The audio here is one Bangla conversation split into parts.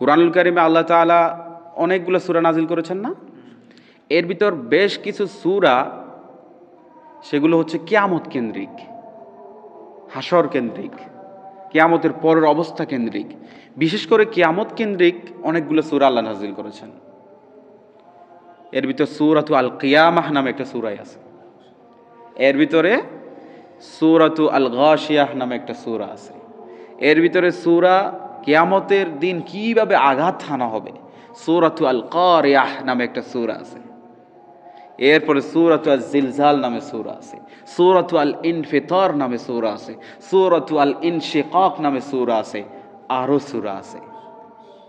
কোরআনুল কারিমে আল্লাহ তাআলা অনেকগুলো সূরা নাজিল করেছেন না? এর ভিতর বেশ কিছু সুরা, সেগুলো হচ্ছে কিয়ামত কেন্দ্রিক হাসর কেন্দ্রিক, কিয়ামতের পরের অবস্থা কেন্দ্রিক। বিশেষ করে কিয়ামত কেন্দ্রিক অনেকগুলো সুরা আল্লাহ নাজিল করেছেন। এর ভিতর সূরাতু আল কিয়ামাহ নামে একটা সুরাই আছে। এর ভিতরে সূরাতু আল গাশিয়াহ নামে একটা সুরা আছে। এর ভিতরে সূরা কিয়ামতের দিন কীভাবে আঘাত হানা হবে? সূরাতু আল কারিয়াহ নামে একটা সূরা আছে। এরপরে সূরাতু আল জিলজাল নামে সূরা আছে। সূরাতু আল ইনফিতার নামে সূরা আছে। সূরাতু আল ইনশিকাক নামে সূরা আছে। আরও সূরা আছে।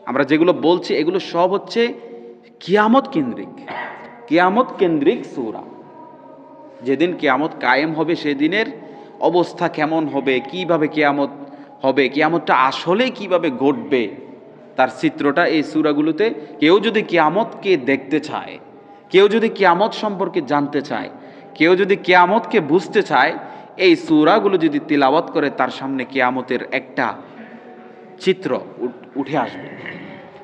আমরা যেগুলো বলছি, এগুলো সব হচ্ছে কিয়ামত কেন্দ্রিক। কিয়ামত কেন্দ্রিক সূরা। যেদিন কিয়ামত কায়েম হবে, সেদিনের অবস্থা কেমন হবে? কীভাবে কিয়ামত হবে, কিয়ামতটা আসলে কীভাবে ঘটবে, তার চিত্রটা এই সুরাগুলোতে কেউ যদি কিয়ামতকে দেখতে চায়, কেউ যদি কিয়ামত সম্পর্কে জানতে চায়, কেউ যদি কিয়ামতকে বুঝতে চায়, এই সুরাগুলো যদি তিলাওয়াত করে, তার সামনে কিয়ামতের একটা চিত্র উঠ- উঠে আসবে।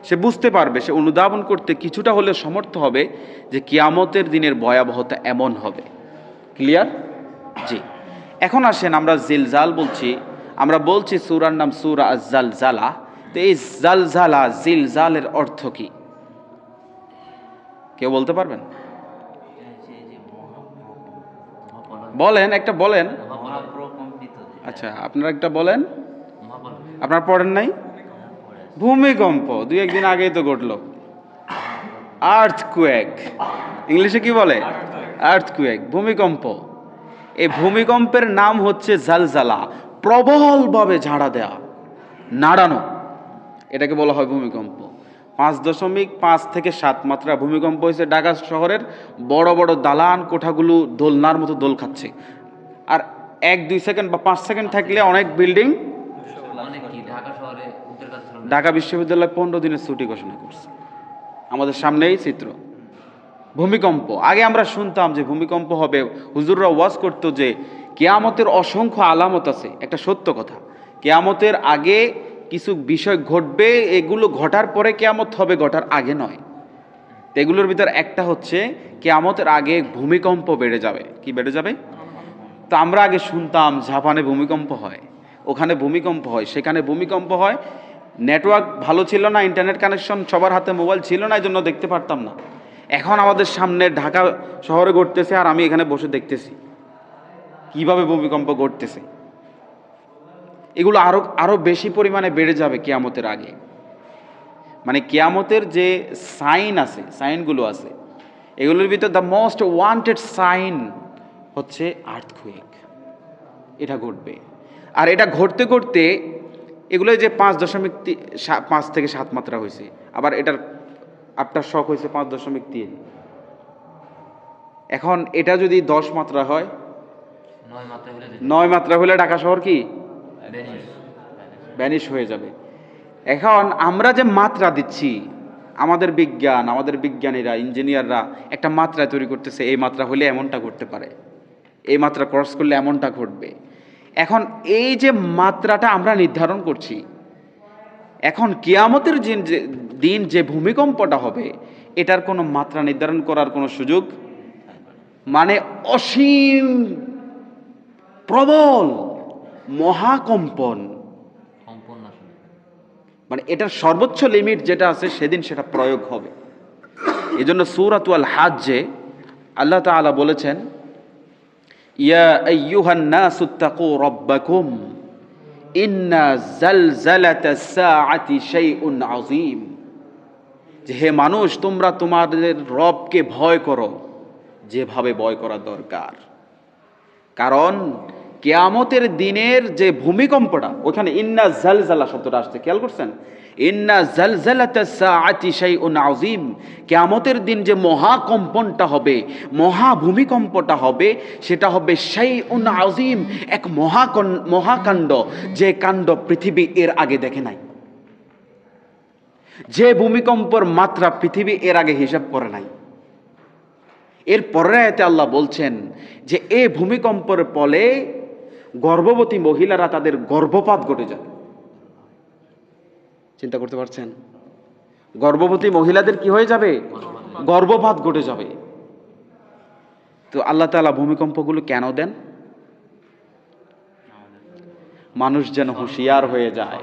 সে বুঝতে পারবে, সে অনুধাবন করতে কিছুটা হলে সমর্থ হবে যে কিয়ামতের দিনের ভয়াবহতা এমন হবে। ক্লিয়ার জি। এখন আসেন, আমরা জিলজাল বলছি আমরা বলছি সুরার নাম সুরা জাল জালা তো এই জালজালা, জিলজালের অর্থ কি? কেউ বলতে পারবেন? বলেন, একটা বলেন। আচ্ছা আপনারা একটা বলেন। আপনার পড়েন নাই? ভূমিকম্প, দুই একদিন আগেই তো ঘটলো। আর্থ কুয়েক ইংলিশে কি বলে? আর্থ কুয়েক ভূমিকম্প। এই ভূমিকম্পের নাম হচ্ছে জালজালা। প্রবলভাবে ঝাড়া দেয়া। নাড়ানো এটাকে বলা হয় ভূমিকম্প। পাঁচ দশমিক পাঁচ থেকে সাত মাত্রা ভূমিকম্প হয়েছে ঢাকা শহরের বড় বড় দালান কোঠাগুলো দোলনার মতো দোল খাচ্ছে। আর এক দুই সেকেন্ড বা পাঁচ সেকেন্ড থাকলে অনেক বিল্ডিং ঢাকা বিশ্ববিদ্যালয় পনেরো দিনের ছুটি ঘোষণা করছে। আমাদের সামনেই চিত্র। ভূমিকম্প। আগে আমরা শুনতাম যে ভূমিকম্প হবে। হুজুররা ওয়াজ করতো যে কেয়ামতের অসংখ্য আলামত আছে, একটা সত্য কথা। কেয়ামতের আগে কিছু বিষয় ঘটবে, এগুলো ঘটার পরে কেয়ামত হবে, ঘটার আগে নয়। তো এগুলোর ভিতর একটা হচ্ছে, কেয়ামতের আগে ভূমিকম্প বেড়ে যাবে। কি বেড়ে যাবে? তো আমরা আগে শুনতাম জাপানে ভূমিকম্প হয়, ওখানে ভূমিকম্প হয়, সেখানে ভূমিকম্প হয়। নেটওয়ার্ক ভালো ছিল না, ইন্টারনেট কানেকশন সবার হাতে মোবাইল ছিল না এই জন্য দেখতে পারতাম না। এখন আমাদের সামনে ঢাকা শহরে ঘটতেছে, আর আমি এখানে বসে দেখতেছি। কীভাবে ভূমিকম্প ঘটতেছে? এগুলো আরও আরও বেশি পরিমাণে বেড়ে যাবে কেয়ামতের আগে। মানে কেয়ামতের যে সাইন আছে, সাইনগুলো আছে, এগুলোর ভিতর দ্য মোস্ট ওয়ান্টেড সাইন হচ্ছে আর্থকুয়েক এটা ঘটবে। আর এটা ঘটতে ঘটতে এগুলো যে পাঁচ দশমিক পাঁচ থেকে সাত মাত্রা হয়েছে, আবার এটার আটটার শখ হয়েছে পাঁচ দশমিক তিন। এখন এটা যদি দশ মাত্রা হয় নয় মাত্রা হলে ঢাকা শহর কি? বেনিস ভ্যানিশ হয়ে যাবে। এখন আমরা যে মাত্রা দিচ্ছি আমাদের বিজ্ঞান আমাদের বিজ্ঞানীরা ইঞ্জিনিয়াররা একটা মাত্রা তৈরি করতেছে এই মাত্রা হলে এমনটা ঘটতে পারে। এই মাত্রা ক্রস করলে এমনটা ঘটবে। এখন এই যে মাত্রাটা আমরা নির্ধারণ করছি এখন কিয়ামতের দিন যে ভূমিকম্পটা হবে এটার কোনো মাত্রা নির্ধারণ করার কোনো সুযোগ? মানে অসীম প্রবল মহাকম্পন। মানে এটার সর্বোচ্চ লিমিট যেটা আছে সেদিন সেটা প্রয়োগ হবে। এই জন্য সুরাতুয়াল হাজ্জে আল্লাহ তাআলা বলেছেন ইয়া আইয়ুহান নাসু তাকু রাব্বাকুম ইন্না জালজালাতাস সাআতি শাইউন আযীম। যে হে মানুষ তোমরা তোমাদের রবকে ভয় করো যেভাবে ভয় করা দরকার। কারণ কেয়ামতের দিনের যে ভূমিকম্পটা, ওখানে ইন্না জালজালা শব্দটা আসছে, খেয়াল করছেন? ইন্না জালজালাতা সাআতি শাইউন আযীম। কেয়ামতের দিন যে মহাকম্পনটা হবে মহা ভূমিকম্পটা হবে, সেটা হবে শাইউন আযীম, এক মহাকন, মহাকাণ্ড, যে কাণ্ড পৃথিবী এর আগে দেখে নাই। যে ভূমিকম্পর মাত্রা পৃথিবী এর আগে হিসাব করে নাই। এর পরের আয়াতে আল্লাহ বলছেন যে এই ভূমিকম্পের ফলে গর্ভবতী মহিলারা তাদের গর্ভপাত ঘটে যায়। চিন্তা করতে পারছেন? গর্ভবতী মহিলাদের কি হয়ে যাবে? গর্ভপাত ঘটে যাবে। তো আল্লাহ তাআলা ভূমিকম্পগুলো কেন দেন? মানুষ যেন হুঁশিয়ার হয়ে যায়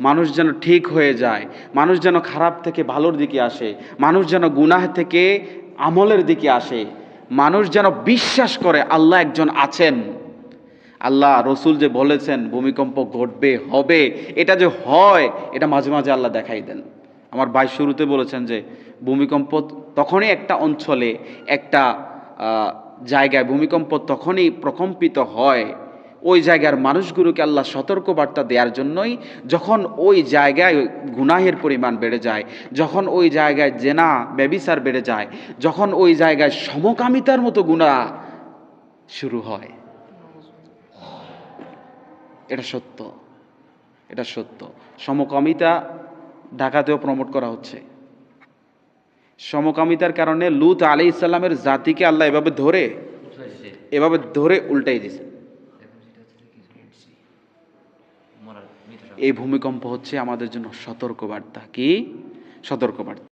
মানুষ যেন ঠিক হয়ে যায় মানুষ যেন খারাপ থেকে ভালোর দিকে আসে মানুষ যেন গুনাহ থেকে আমলের দিকে আসে মানুষ যেন বিশ্বাস করে আল্লাহ একজন আছেন। আল্লাহ, রসুল যে বলেছেন, ভূমিকম্প ঘটবে, হবে, এটা যে হয়, এটা মাঝে মাঝে আল্লাহ দেখাই দেন। আমার ভাই শুরুতে বলেছেন যে, ভূমিকম্প তখনই একটা অঞ্চলে, একটা জায়গায় ভূমিকম্প তখনই প্রকম্পিত হয়, ওই জায়গার মানুষগুলোকে আল্লাহ সতর্ক বার্তা দেওয়ার জন্যই যখন ওই জায়গায় গুনাহের পরিমাণ বেড়ে যায়, যখন ওই জায়গায় জেনা, ব্যবিচার বেড়ে যায়, যখন ওই জায়গায় সমকামিতার মতো গুণা শুরু হয়। এটা সত্য। এটা সত্য। সমকামিতা ঢাকাতেও প্রমোট করা হচ্ছে। সমকামিতার কারণে লুত আলি ইসলামের জাতিকে আল্লাহ এভাবে ধরে এভাবে ধরে উল্টাই মৃত এই ভূমিকম্প হচ্ছে আমাদের জন্য সতর্কবার্তা। কি? সতর্কবার্তা।